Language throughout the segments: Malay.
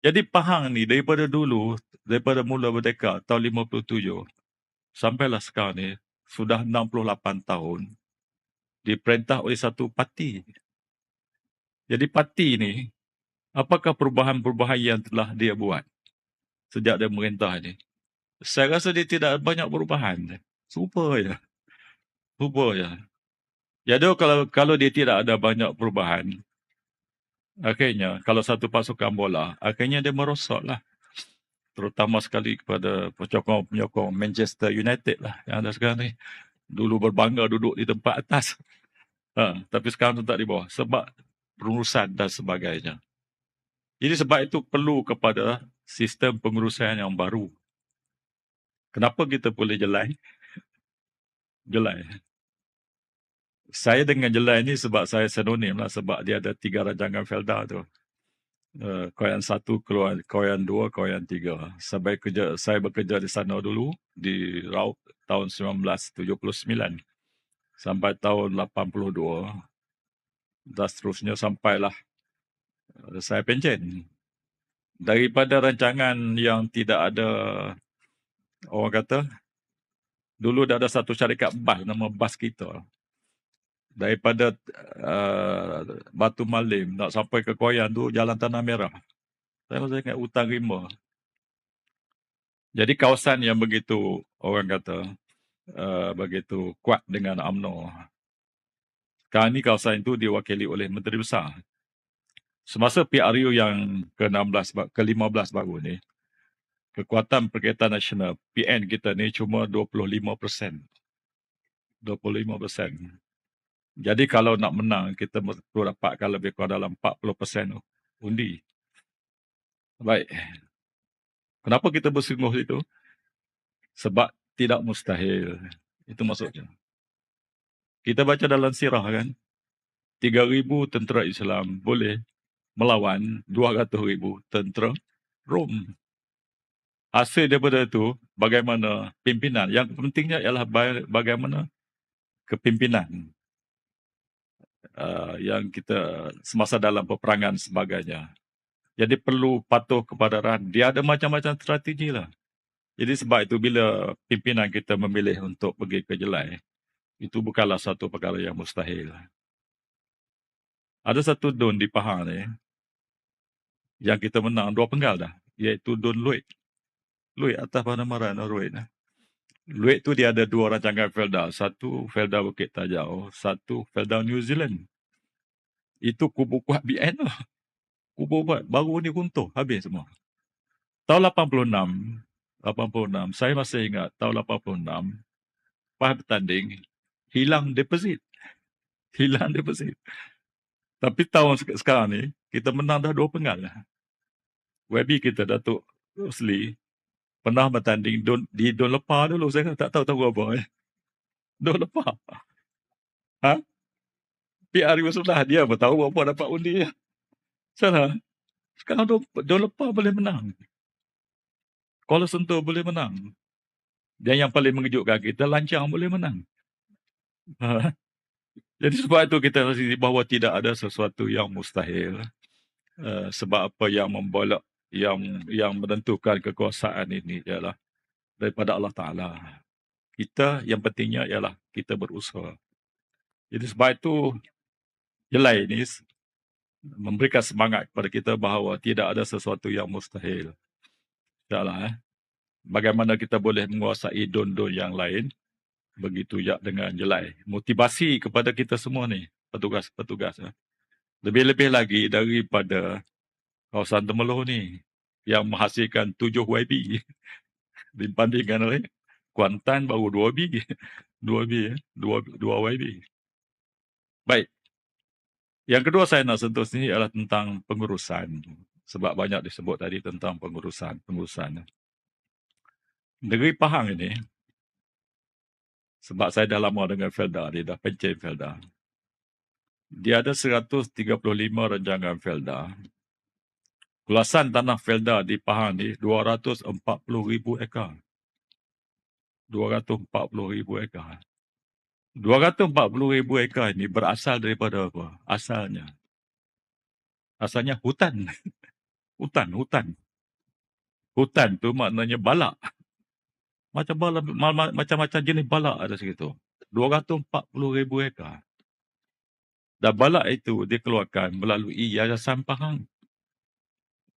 Jadi Pahang ni daripada dulu, daripada mula merdeka tahun 57 sampailah sekarang ni sudah 68 tahun diperintah oleh satu parti. Jadi parti ni apakah perubahan-perubahan yang telah dia buat sejak dia merintah ni? Saya rasa dia tidak banyak perubahan. Serupa je. Serupa je. Jadi kalau kalau dia tidak ada banyak perubahan, akhirnya kalau satu pasukan bola, akhirnya dia merosot lah. Terutama sekali kepada penyokong-penyokong Manchester United lah yang ada sekarang ni. Dulu berbangga duduk di tempat atas. Ha, tapi sekarang tu tak di bawah. Sebab pengurusan dan sebagainya. Jadi sebab itu perlu kepada sistem pengurusan yang baru. Kenapa kita boleh jelai? Jelai. Saya dengan jelai ni sebab saya sinonim lah. Sebab dia ada tiga rancangan Felda tu. Uh, koyan satu, koyan dua, koyan tiga. Saya bekerja, saya bekerja di sana dulu di Raub tahun 1979 sampai tahun 82 dan seterusnya sampailah uh, saya pencen. Daripada rancangan yang tidak ada orang kata dulu dah ada satu syarikat bas nama bas kita daripada uh, Batu Malim nak sampai ke Koyan tu jalan Tanah Merah. Saya masih ingat Utang Rimba. Jadi kawasan yang begitu orang kata uh, begitu kuat dengan UMNO. Sekarang ni kawasan itu diwakili oleh Menteri Besar. Semasa PRU yang ke-16 ke-15 baru ni kekuatan perkhidmatan nasional PN kita ni cuma 25%. 25%. Jadi kalau nak menang, kita perlu dapatkan lebih kurang dalam 40% undi. Baik. Kenapa kita bersungguh itu? Sebab tidak mustahil. Itu maksudnya. Kita baca dalam sirah kan, 3,000 tentera Islam boleh melawan 200,000 tentera Rom. Hasil daripada itu, bagaimana pimpinan. Yang pentingnya ialah bagaimana kepimpinan uh, yang kita semasa dalam peperangan sebagainya. Jadi perlu patuh kepada Ran. Dia ada macam-macam strategi lah. Jadi sebab itu bila pimpinan kita memilih untuk pergi ke Jelai, itu bukanlah satu perkara yang mustahil. Ada satu don di Pahang ni, yang kita menang dua penggal dah, iaitu don Luit. Luit atas Panamaran, Luit. Luit tu dia ada dua rancangan Felda. Satu Felda Bukit Tajau, satu Felda New Zealand. Itu kubu kuat BN lah. Kubu kuat. Baru ni runtuh. Habis semua. Tahun 86, 86, saya masih ingat tahun 86, pas bertanding, hilang deposit. Hilang deposit. Tapi tahun sekarang ni, kita menang dah dua penggal lah. Webby kita, Datuk Rosli, pernah bertanding don, di Don Lepa dulu. Saya tak tahu tahu apa. Eh. Don Lepa. Ha? PRU sebelah dia apa tahu apa dapat undi. Ya. Salah. Sekarang Don, Don Lepa boleh menang. Kuala Sentul boleh menang. Dan yang paling mengejutkan kita, Lancang boleh menang. Ha? Jadi sebab itu kita rasa bahawa tidak ada sesuatu yang mustahil. Uh, sebab apa yang membolak yang yang menentukan kekuasaan ini ialah daripada Allah Taala. Kita yang pentingnya ialah kita berusaha. Jadi sebab itu jelai ini memberikan semangat kepada kita bahawa tidak ada sesuatu yang mustahil. InsyaAllah. Eh. Bagaimana kita boleh menguasai don-don yang lain. Begitu ya dengan jelai. Motivasi kepada kita semua ni. Petugas-petugas. Eh. Lebih-lebih lagi daripada kawasan Temeloh ni yang menghasilkan tujuh YB dibandingkan oleh Kuantan baru dua B. Dua B, eh? dua, dua YB. Baik. Yang kedua saya nak sentuh sini adalah tentang pengurusan. Sebab banyak disebut tadi tentang pengurusan. pengurusan. Negeri Pahang ini, sebab saya dah lama dengan Felda, dia dah pencen Felda. Dia ada 135 rancangan Felda Luasan tanah Felda di Pahang ni 240 ribu ekar. 240 ribu ekar. 240 ribu ekar ini berasal daripada apa? Asalnya. Asalnya hutan. Hutan, hutan. Hutan tu maknanya balak. Macam balak, ma- ma- macam-macam jenis balak ada segitu. 240 ribu ekar. Dan balak itu dikeluarkan melalui Yayasan Pahang.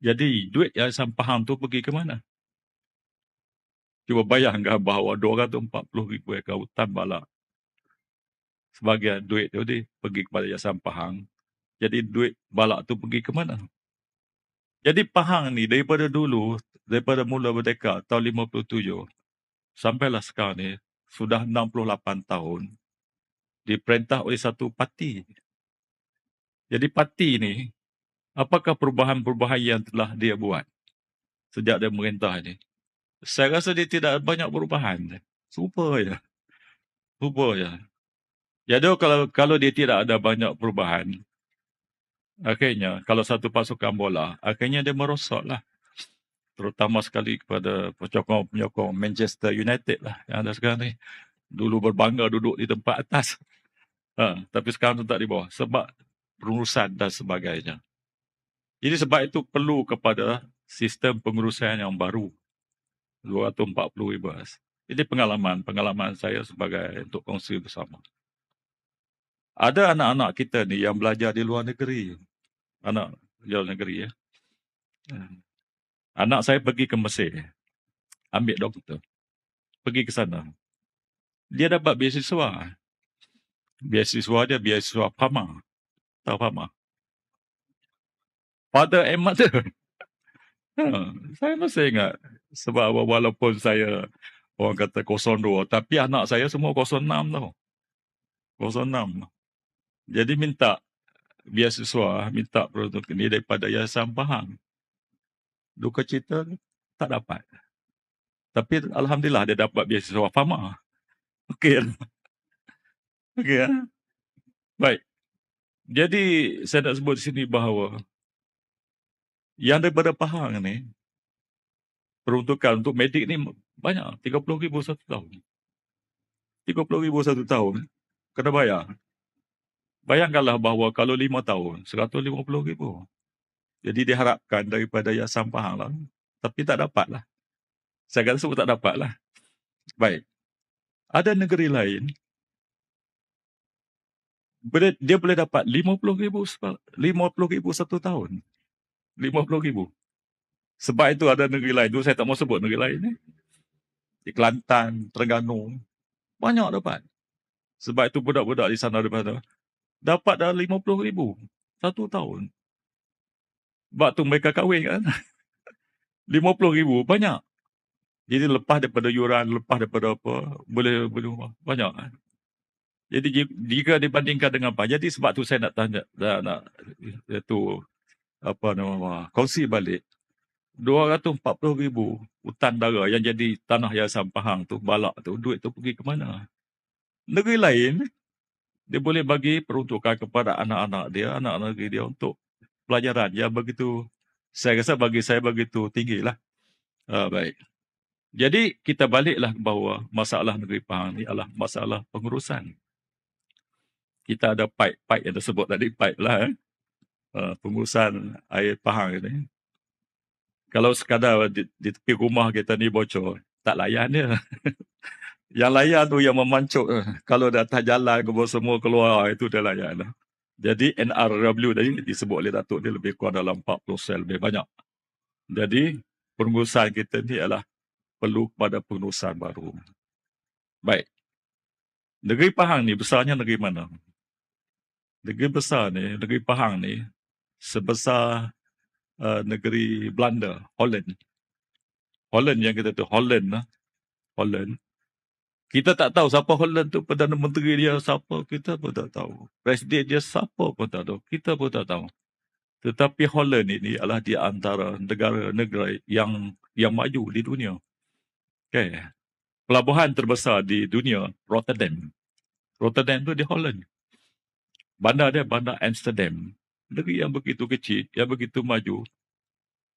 Jadi duit Yayasan Pahang tu pergi ke mana? Cuba bayangkan bahawa 240 ribu ekar hutan balak. Sebagian duit tu dia pergi kepada Yayasan Pahang. Jadi duit balak tu pergi ke mana? Jadi Pahang ni daripada dulu, daripada mula merdeka tahun 57, sampailah sekarang ni, sudah 68 tahun, diperintah oleh satu parti. Jadi parti ni, apakah perubahan-perubahan yang telah dia buat sejak dia merintah ni? Saya rasa dia tidak banyak perubahan. Serupa je. Serupa je. Jadi kalau kalau dia tidak ada banyak perubahan, akhirnya kalau satu pasukan bola, akhirnya dia merosot lah. Terutama sekali kepada penyokong-penyokong Manchester United lah yang ada sekarang ni. Dulu berbangga duduk di tempat atas. Ha, tapi sekarang tu tak di bawah. Sebab pengurusan dan sebagainya. Jadi sebab itu perlu kepada sistem pengurusan yang baru. 240 ribu. Ini pengalaman, pengalaman saya sebagai untuk kongsi bersama. Ada anak-anak kita ni yang belajar di luar negeri. Anak luar negeri ya. Anak saya pergi ke Mesir. Ambil doktor. Pergi ke sana. Dia dapat beasiswa. Beasiswa dia beasiswa PAMA. Tahu PAMA? Father and mother. Ha, saya masih ingat. Sebab walaupun saya orang kata 02, tapi anak saya semua 06 tau. 06. Jadi minta beasiswa, minta produk ini daripada Yayasan Pahang. Duka cita tak dapat. Tapi Alhamdulillah dia dapat beasiswa FAMA. Okey. Okey. Ya? Baik. Jadi saya nak sebut di sini bahawa yang daripada Pahang ni, peruntukan untuk medik ni banyak. 30 ribu satu tahun. 30 ribu satu tahun. Kena bayar. Bayangkanlah bahawa kalau lima tahun, 150 ribu. Jadi diharapkan daripada Yayasan Pahang lah. Tapi tak dapat lah. Saya kata sebut tak dapat lah. Baik. Ada negeri lain, dia boleh dapat 50 ribu, 50 ribu satu tahun. 50 ribu. Sebab itu ada negeri lain. Dulu saya tak mau sebut negeri lain ni. Di Kelantan, Terengganu. Banyak dapat. Sebab itu budak-budak di sana daripada dapat dah 50 ribu. Satu tahun. Sebab tu mereka kahwin kan. 50 ribu banyak. Jadi lepas daripada yuran, lepas daripada apa, boleh boleh banyak kan. Jadi jika dibandingkan dengan apa, jadi sebab tu saya nak tanya, nak, itu apa nama kongsi balik. 240 ribu hutan dara yang jadi tanah Yayasan Pahang tu balak tu duit tu pergi ke mana? Negeri lain dia boleh bagi peruntukan kepada anak-anak dia anak-anak negeri dia untuk pelajaran. Yang begitu saya rasa bagi saya begitu tinggi lah uh, baik. Jadi kita baliklah bahawa masalah negeri Pahang ni adalah masalah pengurusan. Kita ada pipe-pipe yang tersebut tadi pipe lah eh uh, pengurusan air Pahang ini. Kalau sekadar di, di tepi rumah kita ni bocor, tak layan dia. yang layan tu yang memancuk. Kalau dah atas jalan ke semua keluar, itu dia layan. Lah. Jadi NRW tadi disebut oleh Datuk dia lebih kurang dalam 40 sel, lebih banyak. Jadi pengurusan kita ni adalah perlu kepada pengurusan baru. Baik. Negeri Pahang ni besarnya negeri mana? Negeri besar ni, negeri Pahang ni sebesar uh, negeri Belanda, Holland. Holland yang kita tu Holland lah. Holland. Kita tak tahu siapa Holland tu Perdana Menteri dia siapa. Kita pun tak tahu. Presiden dia siapa pun tak tahu. Kita pun tak tahu. Tetapi Holland ini adalah di antara negara-negara yang yang maju di dunia. Okay. Pelabuhan terbesar di dunia, Rotterdam. Rotterdam tu di Holland. Bandar dia bandar Amsterdam negeri yang begitu kecil, yang begitu maju,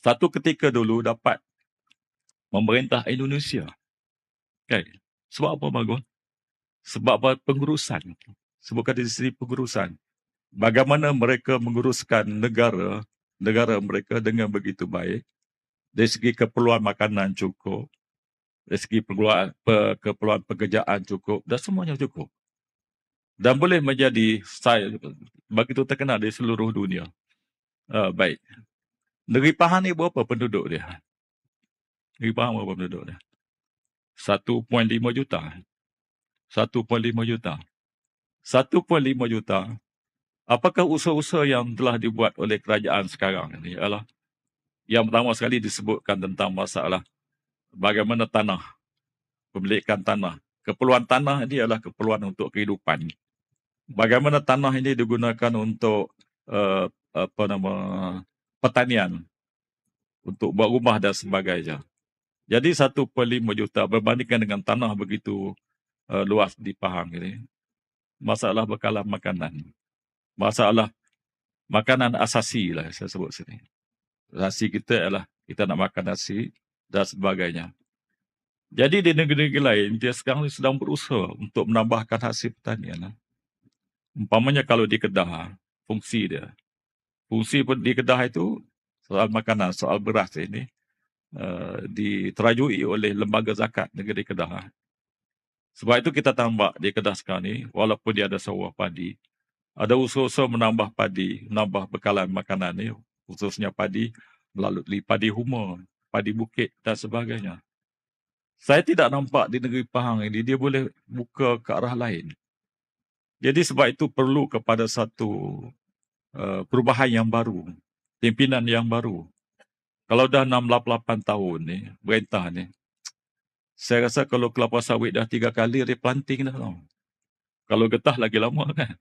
satu ketika dulu dapat memerintah Indonesia. Okay. Sebab apa bagus? Sebab apa pengurusan. Sebutkan dari sisi pengurusan. Bagaimana mereka menguruskan negara negara mereka dengan begitu baik. Dari segi keperluan makanan cukup, dari segi keperluan, pe, keperluan pekerjaan cukup dan semuanya cukup. Dan boleh menjadi saya begitu terkenal di seluruh dunia. Uh, baik. Negeri Pahang ni berapa penduduk dia? Negeri Pahang berapa penduduk dia? 1.5 juta. 1.5 juta. 1.5 juta. Apakah usaha-usaha yang telah dibuat oleh kerajaan sekarang ini ialah yang pertama sekali disebutkan tentang masalah bagaimana tanah, pemilikan tanah. Keperluan tanah ini adalah keperluan untuk kehidupan. Bagaimana tanah ini digunakan untuk uh, apa nama pertanian, untuk buat rumah dan sebagainya. Jadi 1.5 juta berbandingkan dengan tanah begitu uh, luas di Pahang ini. Masalah bekalan makanan. Masalah makanan asasi lah saya sebut sini. Asasi kita ialah kita nak makan nasi dan sebagainya. Jadi di negeri-negeri lain, dia sekarang sedang berusaha untuk menambahkan hasil pertanian. Umpamanya kalau di Kedah, fungsi dia. Fungsi pun di Kedah itu, soal makanan, soal beras ini, uh, diterajui oleh lembaga zakat negeri Kedah. Sebab itu kita tambah di Kedah sekarang ni, walaupun dia ada sawah padi, ada usaha-usaha menambah padi, menambah bekalan makanan ni, khususnya padi, melalui padi huma, padi bukit dan sebagainya. Saya tidak nampak di negeri Pahang ini dia boleh buka ke arah lain. Jadi sebab itu perlu kepada satu uh, perubahan yang baru, pimpinan yang baru. Kalau dah 6-8 tahun ni, perintah ni, saya rasa kalau kelapa sawit dah tiga kali replanting dah tau. Kalau getah lagi lama kan.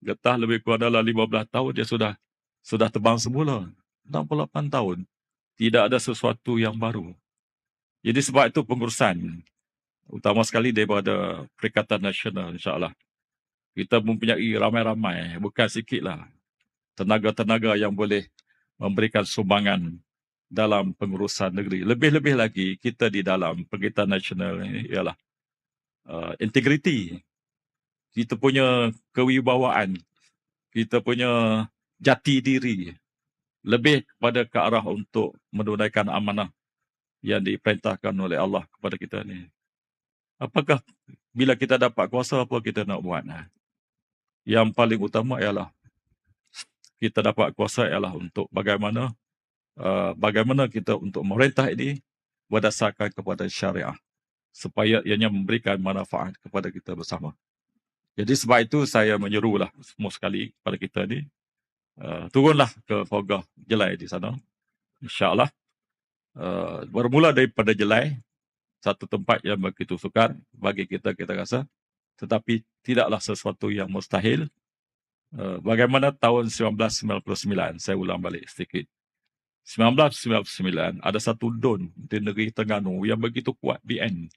Getah lebih kurang dalam 15 tahun dia sudah sudah terbang semula. 68 tahun tidak ada sesuatu yang baru. Jadi sebab itu pengurusan utama sekali daripada Perikatan Nasional insyaAllah. Kita mempunyai ramai-ramai, bukan sikit lah, tenaga-tenaga yang boleh memberikan sumbangan dalam pengurusan negeri. Lebih-lebih lagi kita di dalam Perikatan Nasional ini ialah uh, integriti. Kita punya kewibawaan, kita punya jati diri, lebih kepada ke arah untuk menunaikan amanah yang diperintahkan oleh Allah kepada kita ni. Apakah bila kita dapat kuasa apa kita nak buat? Yang paling utama ialah kita dapat kuasa ialah untuk bagaimana uh, bagaimana kita untuk memerintah ini berdasarkan kepada syariah supaya ianya memberikan manfaat kepada kita bersama. Jadi sebab itu saya menyerulah semua sekali kepada kita ni Uh, turunlah ke Fogah Jelai di sana. InsyaAllah. Uh, bermula daripada Jelai, satu tempat yang begitu sukar bagi kita, kita rasa. Tetapi tidaklah sesuatu yang mustahil. Uh, bagaimana tahun 1999, saya ulang balik sedikit. 1999, ada satu don di negeri Terengganu yang begitu kuat BN.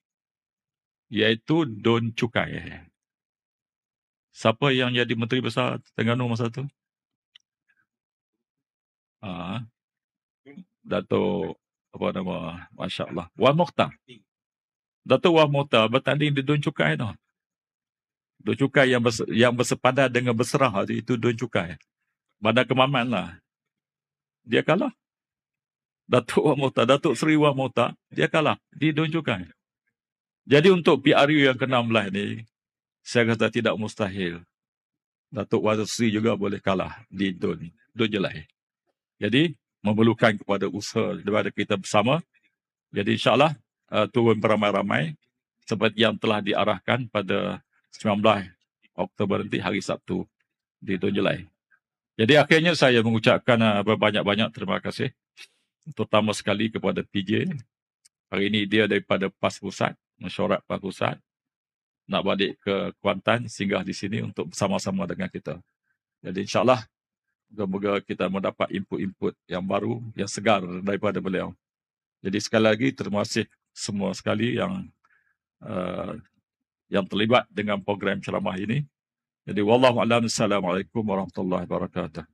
Iaitu don cukai. Siapa yang jadi Menteri Besar Terengganu masa itu? Ah, Dato apa nama Masya Allah Wan Mokhtar Dato Wan Mokhtar bertanding di Don Cukai tu Don Cukai yang, bers, yang bersepadan dengan berserah itu Don Cukai. Bandar Kemaman lah. Dia kalah. Datuk Wan Mokhtar Datuk Seri Wan Mokhtar dia kalah. Di Don Cukai. Jadi untuk PRU yang ke-16 ni saya kata tidak mustahil. Datuk Wan Seri juga boleh kalah di Don Don Jelai jadi memerlukan kepada usaha daripada kita bersama. Jadi insyaAllah uh, turun beramai-ramai seperti yang telah diarahkan pada 19 Oktober nanti hari Sabtu di Donjelai. Jadi akhirnya saya mengucapkan uh, berbanyak-banyak terima kasih terutama sekali kepada PJ. Hari ini dia daripada PAS Pusat, mesyuarat PAS Pusat nak balik ke Kuantan singgah di sini untuk bersama-sama dengan kita. Jadi insyaAllah Moga-moga kita mendapat input-input yang baru, yang segar daripada beliau. Jadi sekali lagi terima kasih semua sekali yang uh, yang terlibat dengan program ceramah ini. Jadi wallahu a'lam. Assalamualaikum warahmatullahi wabarakatuh.